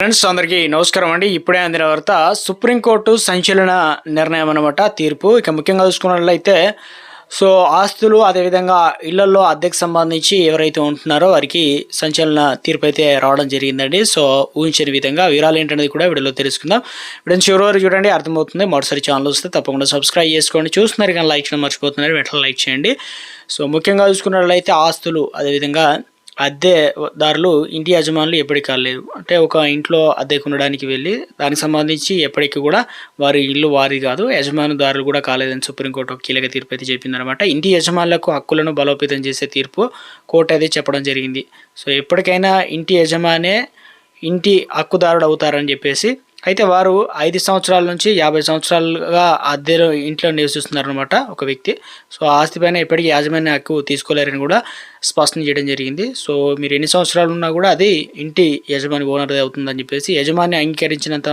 Friends అందరికీ నమస్కారం అండి. ఇప్పుడే అందిన వార్త సుప్రీంకోర్టు సంచలన నిర్ణయం అనమాట తీర్పు. ఇక ముఖ్యంగా చూసుకున్నట్లయితే సో ఆస్తులు అదేవిధంగా ఇళ్ళలో అద్దెకు సంబంధించి ఎవరైతే ఉంటున్నారో వారికి సంచలన తీర్పు అయితే రావడం జరిగిందండి. సో ఊహించని విధంగా వివరాలు ఏంటనేది కూడా వీడియోలో తెలుసుకుందాం. వీడియో చివరి వరకు చూడండి అర్థమవుతుంది. మొదటిసారి ఛానల్ వస్తే తప్పకుండా సబ్స్క్రైబ్ చేసుకోండి. చూస్తున్నారు కానీ లైక్ చేయడం మర్చిపోతున్నారు వెంటనే లైక్ చేయండి. సో ముఖ్యంగా చూసుకున్నట్లయితే ఆస్తులు అదేవిధంగా అద్దెదారులు ఇంటి యజమానులు ఎప్పటికీ కాలేదు. అంటే ఒక ఇంట్లో అద్దెకు ఉండడానికి వెళ్ళి దానికి సంబంధించి ఎప్పటికీ కూడా వారి ఇల్లు వారి కాదు యజమానుదారులు కూడా కాలేదని సుప్రీంకోర్టు ఒక కీలక తీర్పు అయితే చెప్పిందనమాట ఇంటి యజమానులకు హక్కులను బలోపేతం చేసే తీర్పు కోర్టు అయితే చెప్పడం జరిగింది. సో ఎప్పటికైనా ఇంటి యజమానే ఇంటి హక్కుదారుడు అవుతారని చెప్పేసి అయితే వారు ఐదు సంవత్సరాల నుంచి యాభై సంవత్సరాలుగా అద్దెలో ఇంట్లో నివసిస్తున్నారు అనమాట ఒక వ్యక్తి. సో ఆస్తి పైన ఎప్పటికీ యాజమాన్య హక్కు తీసుకోలేరని కూడా స్పష్టం చేయడం జరిగింది. సో మీరు ఎన్ని సంవత్సరాలు ఉన్నా కూడా అది ఇంటి యజమాని ఓనర్ అవుతుందని చెప్పేసి యజమాని అంగీకరించినంత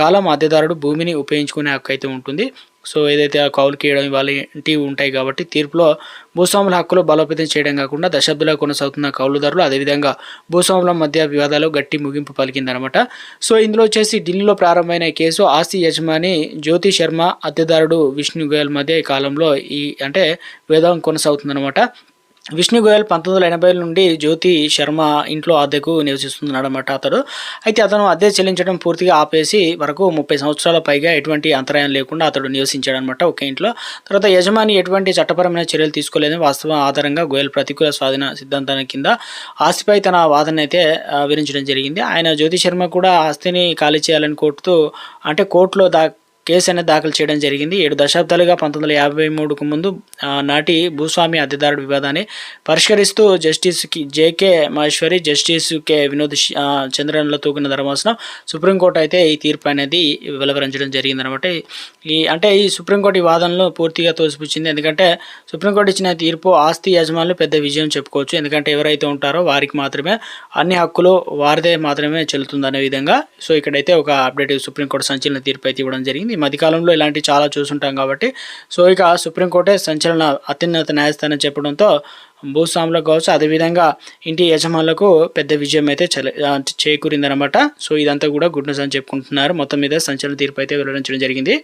కాలం అద్దెదారుడు భూమిని ఉపయోగించుకునే హక్కు అయితే ఉంటుంది. సో ఏదైతే ఆ కౌలు కీయడం ఇంటివి ఉంటాయి కాబట్టి తీర్పులో భూస్వాముల హక్కులు బలోపేతం చేయడం కాకుండా దశాబ్దాలుగా కొనసాగుతున్న కౌలుదారులు అదేవిధంగా భూస్వాముల మధ్య వివాదాలు గట్టి ముగింపు పలికిందనమాట. సో ఇందులో వచ్చేసి ఢిల్లీలో ప్రారంభమైన కేసు ఆస్తి యజమాని జ్యోతి శర్మ అద్దెదారుడు విష్ణు గోయల్ మధ్య ఈ కాలంలో ఈ అంటే వేదం కొనసాగుతుందనమాట. విష్ణు గోయల్ పంతొమ్మిది వందల ఎనభై నుండి జ్యోతి శర్మ ఇంట్లో అద్దెకు నివసిస్తున్నాడు అనమాట అతడు. అయితే అతను అద్దె చెల్లించడం పూర్తిగా ఆపేసి వరకు ముప్పై సంవత్సరాల పైగా ఎటువంటి అంతరాయం లేకుండా అతడు నివసించాడు అనమాట ఒక ఇంట్లో. తర్వాత యజమాని ఎటువంటి చట్టపరమైన చర్యలు తీసుకోలేదని వాస్తవం ఆధారంగా గోయల్ ప్రతికూల స్వాధీన సిద్ధాంతాన్ని కింద ఆస్తిపై తన వాదన అయితే వివరించడం జరిగింది. ఆయన జ్యోతి శర్మ కూడా ఆస్తిని ఖాళీ చేయాలని కోర్టుతో అంటే కోర్టులో దా కేసు అనేది దాఖలు చేయడం జరిగింది. ఏడు దశాబ్దాలుగా పంతొమ్మిది వందల యాభై మూడుకు ముందు నాటి భూస్వామి అద్దెదారుడు వివాదాన్ని పరిష్కరిస్తూ justice J K Maheshwari justice K Vinod చంద్రన్లో తూకిన ధర్మాసనం సుప్రీంకోర్టు అయితే ఈ తీర్పు అనేది వెలువరించడం జరిగిందనమాట. ఈ అంటే ఈ సుప్రీంకోర్టు ఈ వాదనలు పూర్తిగా తోసిపుచ్చింది. ఎందుకంటే సుప్రీంకోర్టు ఇచ్చిన తీర్పు ఆస్తి యజమానులు పెద్ద విజయం చెప్పుకోవచ్చు. ఎందుకంటే ఎవరైతే ఉంటారో వారికి మాత్రమే అన్ని హక్కులు వారిదే మాత్రమే చెల్లుతుందనే విధంగా. సో ఇక్కడైతే ఒక అప్డేట్ సుప్రీంకోర్టు సంచలన తీర్పు అయితే ఇవ్వడం జరిగింది. మధ్యకాలంలో ఇలాంటివి చాలా చూసుంటాం కాబట్టి. సో ఇక సుప్రీంకోర్టే సంచలన అత్యున్నత న్యాయస్థానం చెప్పడంతో భూస్వాములకు కావచ్చు అదేవిధంగా ఇంటి యజమానులకు పెద్ద విజయం అయితే చేకూరిందనమాట సో ఇదంతా కూడా గుడ్ న్యూస్ అని చెప్పుకుంటున్నారు. మొత్తం మీద సంచలన తీర్పు అయితే వెల్లడించడం జరిగింది.